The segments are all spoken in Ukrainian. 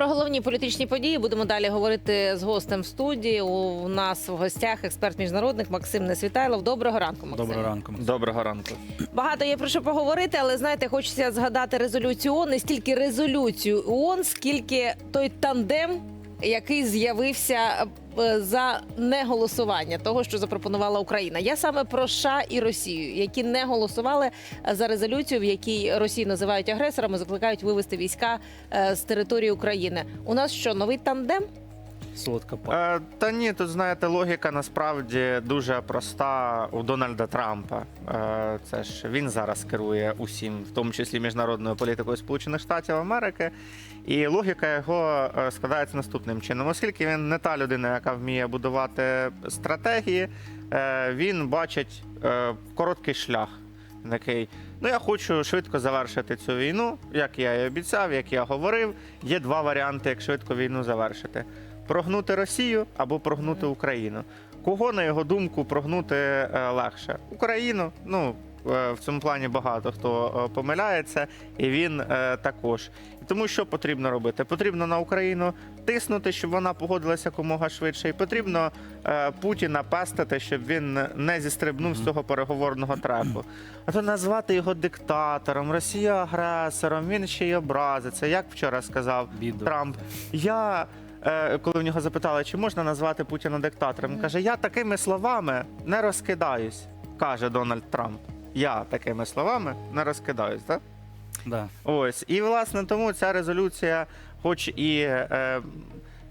Про головні політичні події будемо далі говорити з гостем в студії. У нас в гостях експерт міжнародних Максим Несвітайлов. Доброго ранку, Максим. Доброго ранку. Максим. Доброго ранку. Багато є про що поговорити, але знаєте, хочеться згадати резолюцію ООН, не стільки резолюцію ООН, скільки той тандем, який з'явився е, за неголосування того, що запропонувала Україна. Я саме про США і Росію, які не голосували за резолюцію, в якій Росію називають агресорами, закликають вивести війська е, з території України. У нас що новий тандем? Солодка па. Е, та ні, тут знаєте, логіка насправді дуже проста у Дональда Трампа. Е, це ж він зараз керує усім, в тому числі міжнародною політикою Сполучених Штатів Америки. І логіка його е, складається наступним чином. Оскільки він не та людина, яка вміє будувати стратегії, е, він бачить е, короткий шлях. Такий, ну я хочу швидко завершити цю війну, як я і обіцяв, як я говорив. Є два варіанти, як швидко війну завершити: прогнути Росію або прогнути Україну. Кого, на його думку, прогнути е, легше? Україну. Ну е, в цьому плані багато хто е, помиляється, і він також. Тому що потрібно робити? Потрібно на Україну тиснути, щоб вона погодилася якомога швидше, і потрібно Путіна пестити, щоб він не зістрибнув з цього переговорного треку. А то назвати його диктатором, Росія агресором, він ще й образиться. Як вчора сказав Бідо. Трамп, я. Е, Коли в нього запитали, чи можна назвати Путіна диктатором, він каже: Я такими словами не розкидаюсь, каже Дональд Трамп. Я такими словами не розкидаюсь, так? Да. Ось. І власне тому ця резолюція, хоч і е,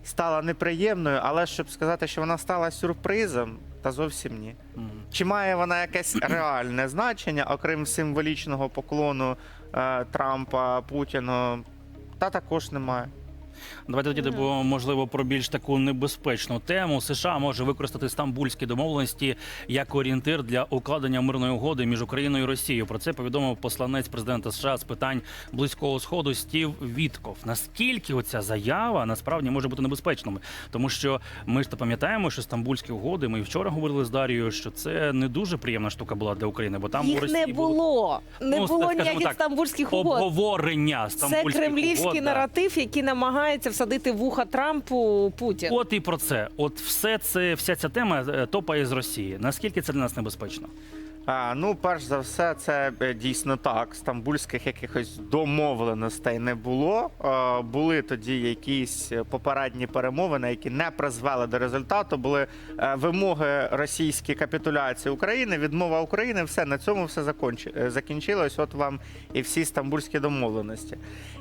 стала неприємною, але щоб сказати, що вона стала сюрпризом, та зовсім ні. Мгм. Чи має вона якесь реальне значення, окрім символічного поклону е, Трампа Путіну? Та також немає. Давайте тоді бо, можливо про більш таку небезпечну тему. США може використати стамбульські домовленості як орієнтир для укладення мирної угоди між Україною і Росією. Про це повідомив посланець президента США з питань близького сходу Стів Вітков. Наскільки оця заява насправді може бути небезпечною? Тому що ми ж то пам'ятаємо, що стамбульські угоди. Ми і вчора говорили з Дарією, що це не дуже приємна штука була для України, бо там у Їх Росії не було. Не Ну, було ніяких стамбульських угод. обговорення Це кремлівський угод, наратив, який намагається всадити вуха Трампу Путін. От і про це. От все це, вся ця тема е, топає з Росії. Наскільки це для нас небезпечно? Ну, перш за все, це е, дійсно так. Стамбульських якихось домовленостей не було. Е, були тоді якісь попередні перемовини, які не призвели до результату. Були е, вимоги російської капітуляції України, відмова України. Все на цьому все е, закінчилось. От вам і всі стамбульські домовленості.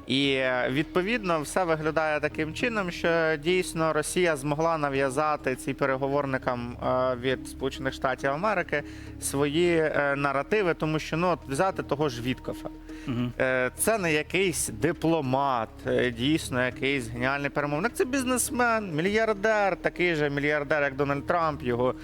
І е, відповідно все виглядає таким чином, що дійсно Росія змогла нав'язати ці переговорникам е, від Сполучених Штатів Америки свої е, наративи, тому що ну от взяти того ж Віткофа. Угу. Це не якийсь дипломат, е, дійсно якийсь геніальний перемовник. Це бізнесмен, мільярдер, такий же мільярдер, як Дональд Трамп, його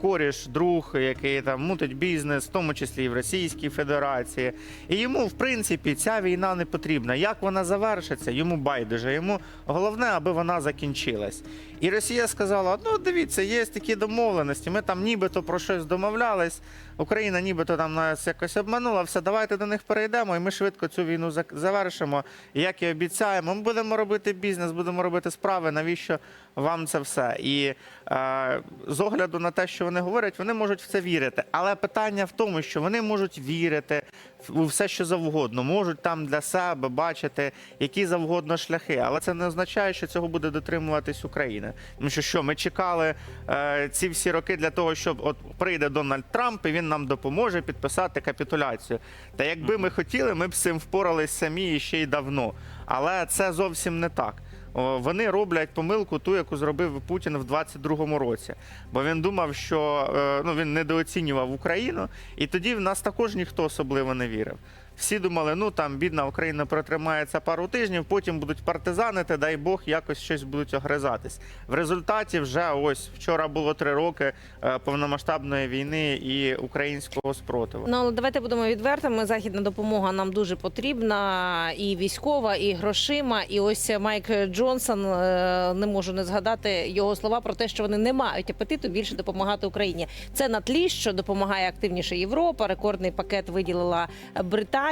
коріш, друг, який там мутить бізнес, в тому числі і в Російській Федерації. І йому, в принципі, ця війна не потрібна. Як вона завершиться, йому байдуже. Йому головне, аби вона закінчилась. І Росія сказала: ну дивіться, є такі домовленості. Ми там нібито про щось домовлялись. Україна нібито там нас якось обманула. Все, давайте до них перейдемо, і ми швидко цю війну завершимо. Як і обіцяємо, ми будемо робити бізнес, будемо робити справи. Навіщо вам це все? І е, з огляду на те, що вони говорять, вони можуть в це вірити. Але питання в тому, що вони можуть вірити у все, що завгодно, можуть там для себе бачити які завгодно шляхи. Але це не означає, що цього буде дотримуватись Україна. Тому що що ми чекали е, ці всі роки для того, щоб от прийде Дональд Трамп і він нам допоможе підписати капітуляцію. Та якби ми хотіли, ми б з цим впорались самі і ще й давно. Але це зовсім не так. Вони роблять помилку, ту, яку зробив Путін в 22-му році. Бо він думав, що е, ну, він недооцінював Україну, і тоді в нас також ніхто особливо не вірив. Всі думали, ну там бідна Україна протримається пару тижнів, потім будуть партизанити, дай Бог, якось щось будуть огризатись. В результаті вже ось вчора було три роки е, повномасштабної війни і українського спротиву. Ну але давайте будемо відвертими. Західна допомога нам дуже потрібна, і військова, і грошима. І ось Майк Джонсон е, не можу не згадати його слова про те, що вони не мають апетиту більше допомагати Україні. Це на тлі, що допомагає активніше Європа. Рекордний пакет виділила Британія.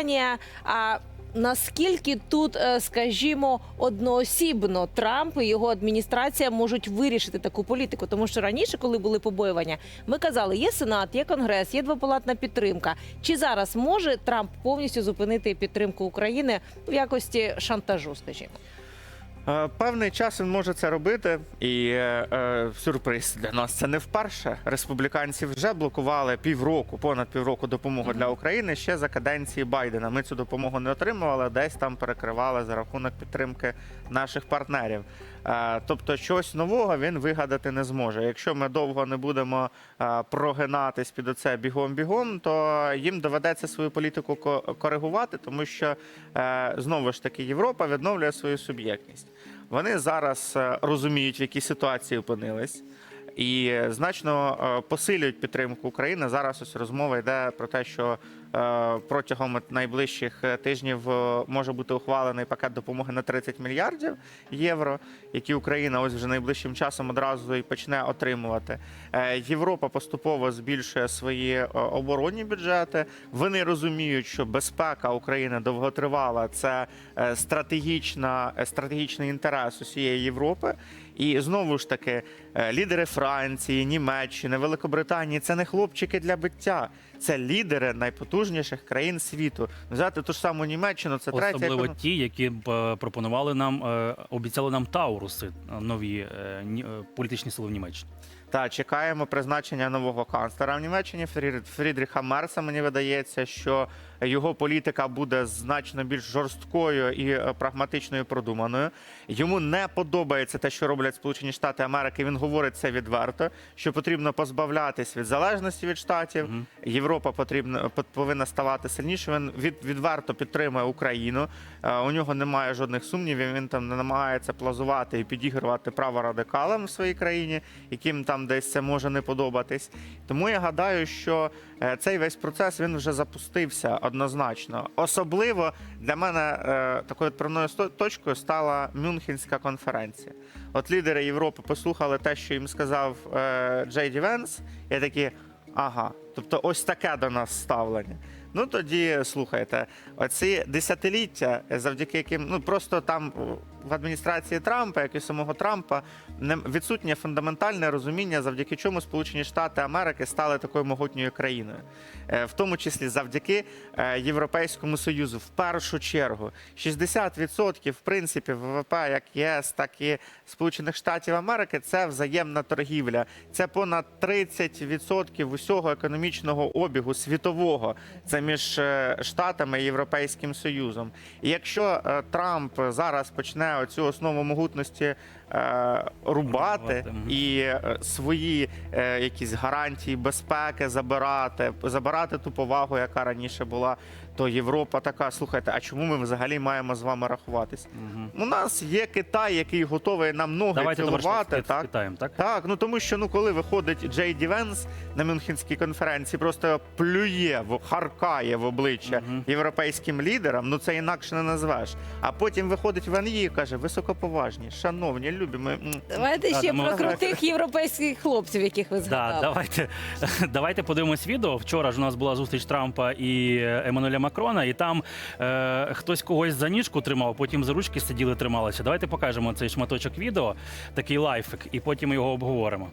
А наскільки тут, е, скажімо, одноосібно Трамп і його адміністрація можуть вирішити таку політику? Тому що раніше, коли були побоювання, ми казали, є сенат, є конгрес, є двопалатна підтримка. Чи зараз може Трамп повністю зупинити підтримку України в якості шантажу? Скажімо, Певний час він може це робити, і е, е, сюрприз для нас це не вперше. Республіканці вже блокували півроку, понад півроку допомоги для України ще за каденції Байдена. Ми цю допомогу не отримували, десь там перекривали за рахунок підтримки наших партнерів. Е, тобто, щось нового він вигадати не зможе. Якщо ми довго не будемо е, прогинатись під оце бігом-бігом, то їм доведеться свою політику ко- коригувати, тому що е, знову ж таки Європа відновлює свою суб'єктність. Вони зараз е, розуміють, в якій ситуації опинились. І е, значно е, посилюють підтримку України. Зараз ось розмова йде про те, що протягом найближчих е, тижнів е, може бути ухвалений пакет допомоги на 30 мільярдів євро, які Україна ось вже найближчим часом одразу і почне отримувати. Е, Європа поступово збільшує свої е, оборонні бюджети. Вони розуміють, що безпека України довготривала це е, стратегічна, е, стратегічний інтерес усієї Європи. І знову ж таки, е, лідери Франції, Німеччини, Великобританії це не хлопчики для биття, це лідери найпотужніших країн світу. Взяти ту ж саму Німеччину, це третя Особливо економ- ті, які е, пропонували нам, е, обіцяли нам Тауруси, нові ні- політичні сили в Німеччині. Та чекаємо призначення нового канцлера в Німеччині Фрі- Фрідріха Мерса. Мені видається, що його політика буде значно більш жорсткою і е, прагматичною продуманою. Йому не подобається те, що роблять Сполучені Штати Америки. Він говорить це відверто, що потрібно позбавлятись від залежності від штатів. Мгм. Європа потрібна по- повинна ставати сильнішою. Він від, відверто підтримує Україну. Е, У нього немає жодних сумнівів. Він там не намагається плазувати і підігрувати право радикалам в своїй країні, яким там десь це може не подобатись. Тому я гадаю, що е, цей весь процес він вже запустився однозначно. Особливо для мене е, такою відправною точкою стала Мюнхенська конференція. От лідери Європи послухали те, що їм сказав е, Джей Ді Венс, і такі. Ага, тобто ось таке до нас ставлення. Ну тоді слухайте, оці десятиліття, завдяки яким ну просто там в адміністрації Трампа, як і самого Трампа, не відсутнє фундаментальне розуміння, завдяки чому Сполучені Штати Америки стали такою могутньою країною, Е, в тому числі завдяки е, Європейському Союзу. В першу чергу 60% в принципі ВВП як ЄС, так і Сполучених Штатів Америки це взаємна торгівля. Це понад 30% усього економічного обігу світового. Це між е, Штатами і Європейським Союзом. І якщо е, Трамп зараз почне оцю основу могутності рубати Рубати, і е, свої е, якісь гарантії безпеки забирати, забирати ту повагу, яка раніше була, то Європа така: слухайте, а чому ми взагалі маємо з вами рахуватись? Мгм. У нас є Китай, який готовий нам ноги Давайте цілувати. Так? Китаєм, так? Так, ну тому що ну коли виходить Джей Ді Венс на Мюнхенській конференції, просто плює в харкає в обличчя Мгм. європейським лідерам, ну це інакше не назвеш. А потім виходить Ван і каже: високоповажні, шановні, любі, ми м, давайте ще ну, про крутих європейських хлопців, яких ви Да, згадали. давайте, давайте подивимось відео. Вчора ж у нас була зустріч Трампа і Еммануеля Макрона, і там е, хтось когось за ніжку тримав, потім за ручки сиділи, трималися. Давайте покажемо цей шматочок відео, такий лайфик, і потім його обговоримо.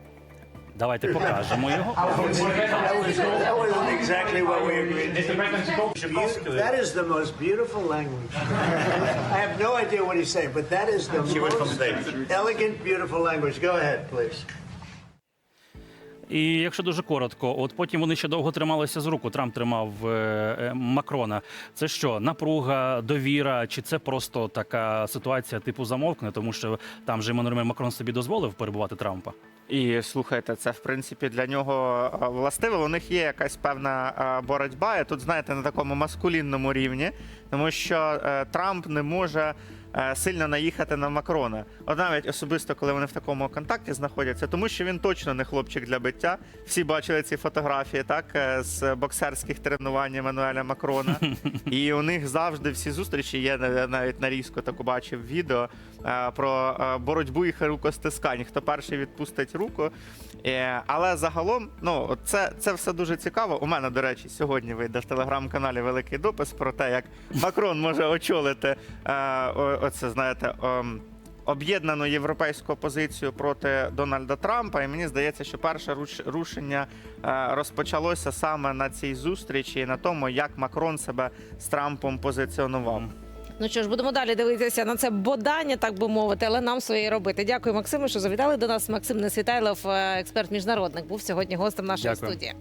Давайте покажемо його. That was, that was exactly what we agreed. Beautiful- That is the most beautiful language. I have no idea what he's saying, but that is the most elegant, beautiful language. Go ahead, please. І якщо дуже коротко, от потім вони ще довго трималися з руку. Трамп тримав е, е, Макрона. Це що, напруга, довіра, чи це просто така ситуація типу замовкне, тому що там же Еммануель Макрон собі дозволив перебувати Трампа? І слухайте, це в принципі для нього властиво. У них є якась певна боротьба. І тут знаєте на такому маскулінному рівні, тому що е, Трамп не може сильно наїхати на Макрона. От навіть особисто, коли вони в такому контакті знаходяться, тому що він точно не хлопчик для биття. Всі бачили ці фотографії, так е, з боксерських тренувань Еммануеля Макрона. І у них завжди всі зустрічі я навіть нарізку таку бачив відео е, про е, боротьбу і рукостискань. Хто перший відпустить руку. Е, Але загалом, ну це, це все дуже цікаво. У мене, до речі, сьогодні вийде в телеграм-каналі великий допис про те, як Макрон може очолити е, оце, знаєте. ем, Об'єднану європейську позицію проти Дональда Трампа, і мені здається, що перше руш- рушення е, розпочалося саме на цій зустрічі, і на тому, як Макрон себе з Трампом позиціонував. Ну що ж, будемо далі дивитися на це бодання, так би мовити, але нам своє робити. Дякую, Максиму, що завітали до нас. Максим Несвітайлов, е, експерт міжнародник, був сьогодні гостем нашої Дякую. студії.